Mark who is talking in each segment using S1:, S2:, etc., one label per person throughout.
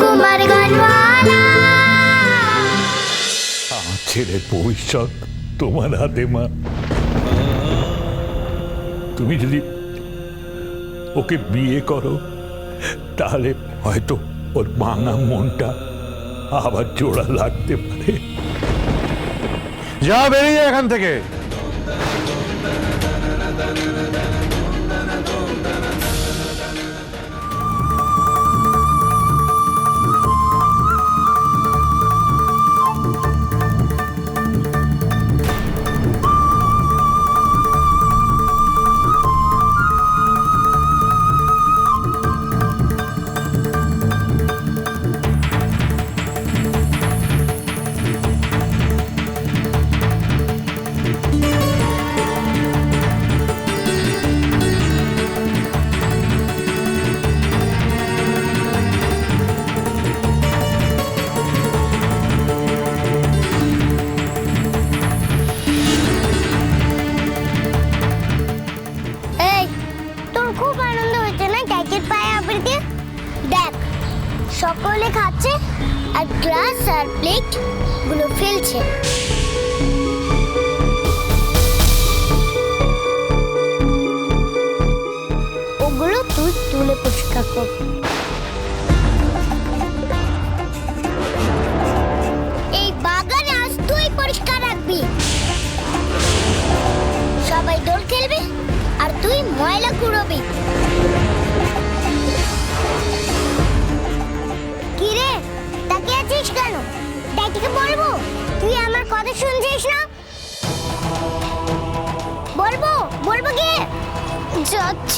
S1: কুমার গানওয়ালা।
S2: আমার ছেলের ভবিষ্যৎ তোমার হাতে মা। তুমি যদি ওকে বিয়ে করো তাহলে হয়তো ওর ভাঙা মনটা আবার জোড়া লাগতে পারে।
S3: যা বেরিয়ে এখান থেকে।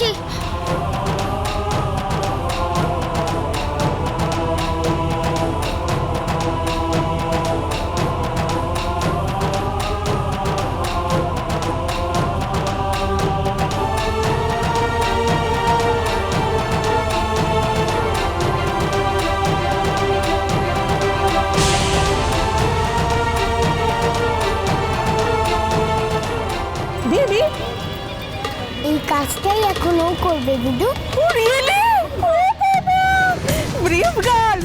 S1: যাচ্ছি এই কাজটাই এখন ও করবে দিদু।
S4: Really brave girl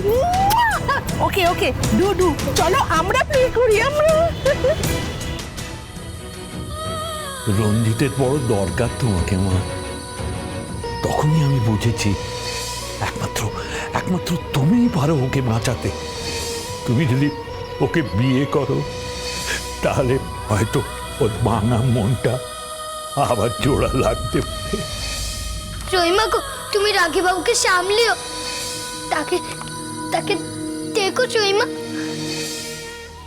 S4: okay okay do do চলো আমরা প্লে করি আমরা।
S2: রঞ্জিতের বড় দরকার তোমাকে মা। তখনই আমি বুঝেছি একমাত্র একমাত্র তুমিই পারো ওকে বাঁচাতে। তুমি যদি ওকে বিয়ে করো তাহলে হয়তো ওর ভাঙা মনটা আবার জোড়া লাগতে পারে
S1: রহিমা গো তুমি সামলিও। তাকে তাকে দেখো রহিমা।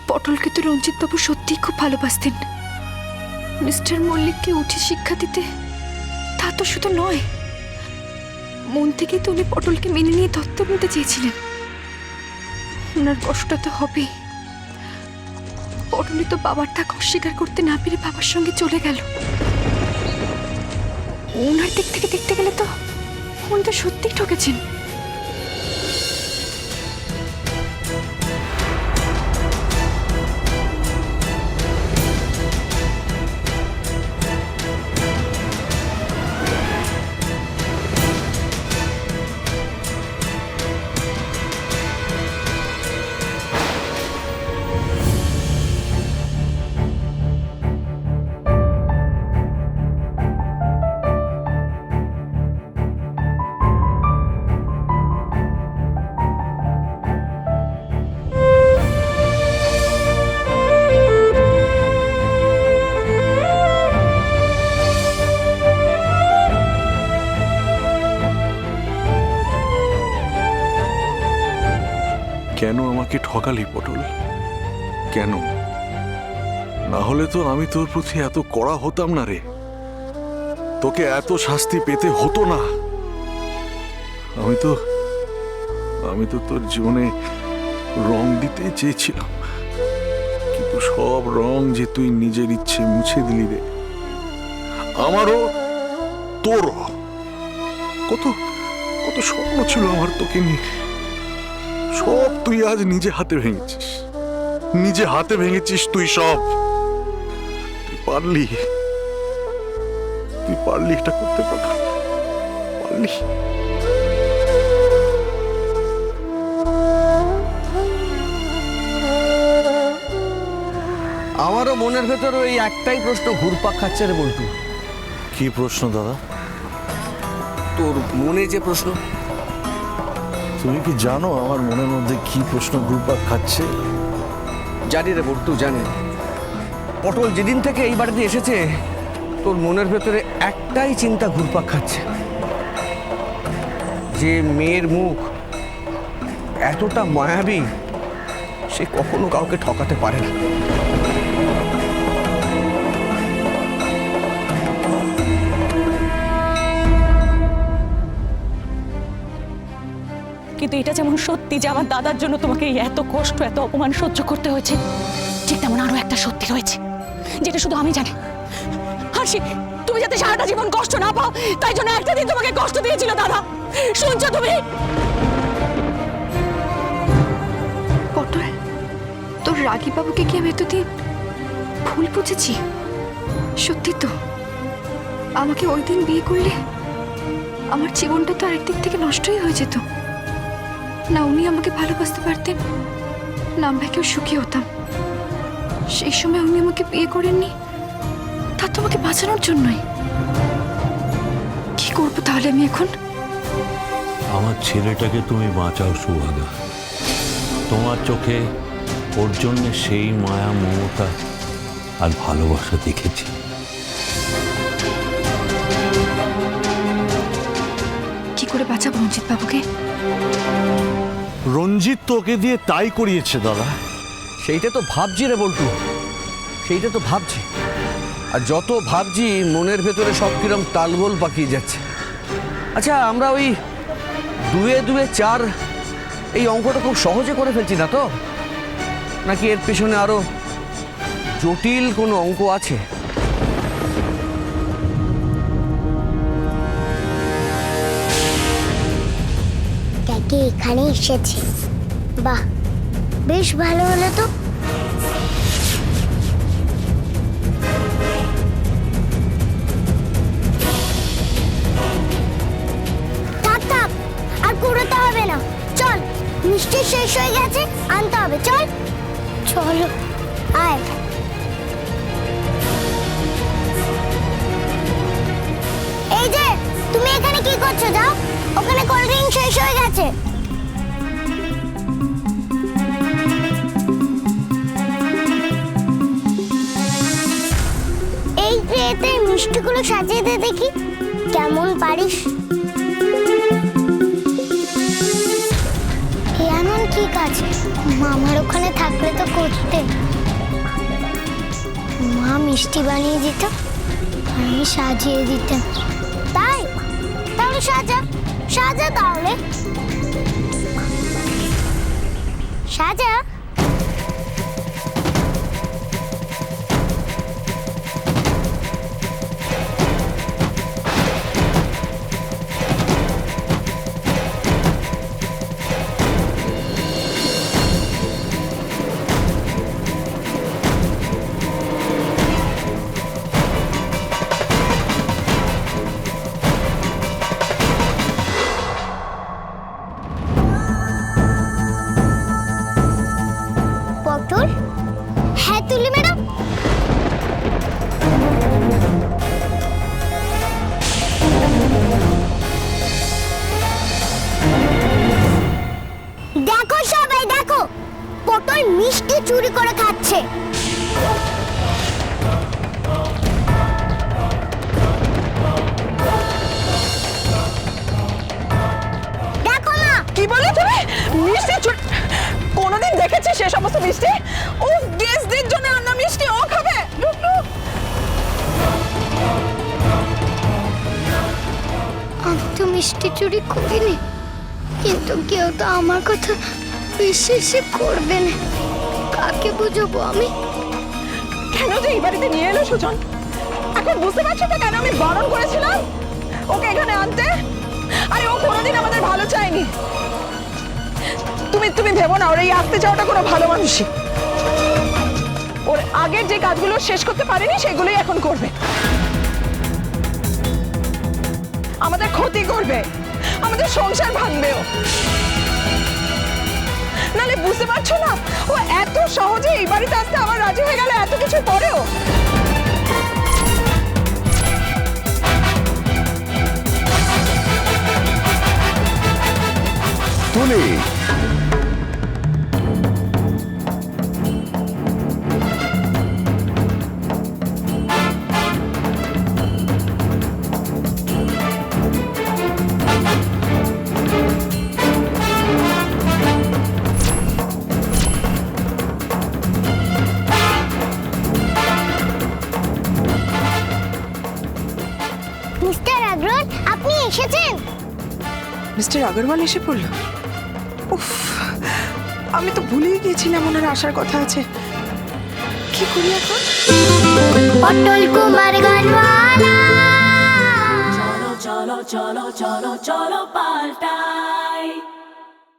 S5: পটলকে তো রঞ্জিত বাবু সত্যিই খুব ভালোবাসতেন। মিস্টার মল্লিককে উঠে শিক্ষা দিতে তা তো শুধু নয় মন থেকে তো উনি পটলকে মেনে নিয়ে দত্তক নিতে চেয়েছিলেন। ওনার কষ্টটা তো হবেই। পটলই তো বাবার ত্যাগ অস্বীকার করতে না পেরে বাবার সঙ্গে চলে গেল। ওনার দিক থেকে দেখতে গেলে তো তো সত্যিই ঠকেছেন
S3: আমাকে ঠকালি পটল। কেন? না হলে তো আমি তোর প্রতি এত কড়া হতাম না রে। তোকে এত শাস্তি পেতে হতো না। আমি তো আমি তো তোর জীবনে রং দিতে চেয়েছিলাম। কিন্তু সব রং যে তুই নিজের ইচ্ছে মুছে দিলি রে, আমারও তোর। কত কত স্বপ্ন ছিল আমার তোকে নিয়ে। সব তুই আজ নিজে হাতে ভেঙেছিস। নিজে হাতে ভেঙেছিস তুই সব। তুই পারলি। তুই পারলি এটা করতে পারলি।
S6: আমারও মনের ভেতর ওই একটাই প্রশ্ন ঘুরপাক খাচ্ছে রে বল্টু।
S3: কি প্রশ্ন দাদা?
S6: তোর মনে যে প্রশ্ন?
S3: তুমি কি জানো আমার মনের মধ্যে কি প্রশ্ন ঘুরপাক খাচ্ছে?
S6: জানি রে বল্টু জানি। পটল যেদিন থেকে এই বাড়িতে এসেছে, তোর মনের ভেতরে একটাই চিন্তা ঘুরপাক খাচ্ছে। যে মেয়ের মুখ এতটা মায়াবী, সে কখনো কাউকে ঠকাতে পারে না।
S7: কিন্তু এটা যেমন সত্যি যে আমার দাদার জন্য তোমাকে এত কষ্ট, এত অপমান সহ্য করতে হয়েছে, ঠিক তেমন আরও একটা সত্যি রয়েছে, যেটা শুধু আমি জানি। হাসি, তুমি যাতে সারাটা জীবন কষ্ট না পাও, তাই জন্য একটা দিন তোমাকে কষ্ট দিয়েছিল দাদা। শুনছো তুমি?
S5: তোর রাগী বাবুকে কি আমি এতদিন ভুল বুঝেছি? সত্যি তো, আমাকে ওই দিন বিয়ে করলে আমার জীবনটা তো আরেকদিক থেকে নষ্টই হয়ে যেত। না উনি আমাকে ভালোবাসতে পারতেন। না আমরা কেউ সুখী হতাম। সেই সময় উনি আমাকে বিয়ে করেননি। তা তো আমাকে বাঁচানোর জন্যই। কি করব তাহলে আমি এখন?
S2: আমার ছেলেটাকে তুমি বাঁচাও সুভাগা তোমার চোখে ওর জন্য সেই মায়া মমতা আর ভালোবাসা দেখেছি।
S5: কি করে বাঁচাবো রঞ্জিত বাবুকে
S3: রঞ্জিত তোকে দিয়ে তাই করিয়েছে, দাদা।
S6: সেইটা তো ভাবছি রে বল্টু। সেইটা তো ভাবছি। আর যত ভাবছি, মনের ভেতরে সব কিরম তালগোল পাকিয়ে যাচ্ছে। আচ্ছা আমরা ওই দুয়ে দুয়ে চার এই অঙ্কটা খুব সহজে করে ফেলছি না তো? নাকি এর পেছনে আরও জটিল কোনো অঙ্ক আছে?
S1: কাকি এখানে এসেছে। বাহ, বেশ ভালো হলো তো। আর কুড়োতে হবে না। চল, মিষ্টি শেষ হয়ে গেছে, আনতে হবে, চল। চলো। মিষ্টিগুলো সাজিয়ে দে দেখি। কেমন পারিস? এমন কি কাজ? মামার ওখানে থাকলে তো করতে। মা মিষ্টি বানিয়ে দিত, আমি সাজিয়ে দিতাম। তাই? তাহলে সাজা। সাজা তাহলে। সাজা? মিষ্টি চুরি করে খাচ্ছে। দেখো না
S4: কি বললে তুমি? মিষ্টি চুরি কোনোদিন দেখেছিস সে সমস্ত মিষ্টি? ও গেস্টদের জন্য রান্না মিষ্টি ও খাবে।
S1: আমি তো মিষ্টি চুরি করিনি কিন্তু কেউ তো আমার কথা বিশ্বাসই করবে না। কাকে বুঝব আমি?
S4: কেন যে এই বাড়িতে নিয়ে এলো সুজন? এখন বুঝতে পারছ তো কেন আমি বারণ করেছিলাম? ওকে এখানে আনতে? আরে ও কোনোদিন আমাদের ভালো চায়নি। তুমি তুমি ভেবো না, ওর এই আসতে যাওয়াটা কোনো ভালো মানুষই। ওর আগের যে কাজগুলো শেষ করতে পারেনি, সেগুলোই এখন করবে। আমাদের ক্ষতি করবে। আমাদের সংসার ভাঙবেও নালে বুঝতে পারছ না? ও এত
S8: সহজে এই বাড়িতে আসতে আমার রাজি হয়ে গেল এত কিছু পরেও?
S1: মিস্টার আগরওয়াল আপনি এসেছেন।
S8: মিস্টার আগরওয়াল এসে পড়ল। উফ আমি তো ভুলেই গিয়েছিলাম ওনার আসার কথা আছে। কি করি এখন?
S1: অটল কুমার গানওয়ালা।
S7: চলো চলো চলো চলো চলো palta.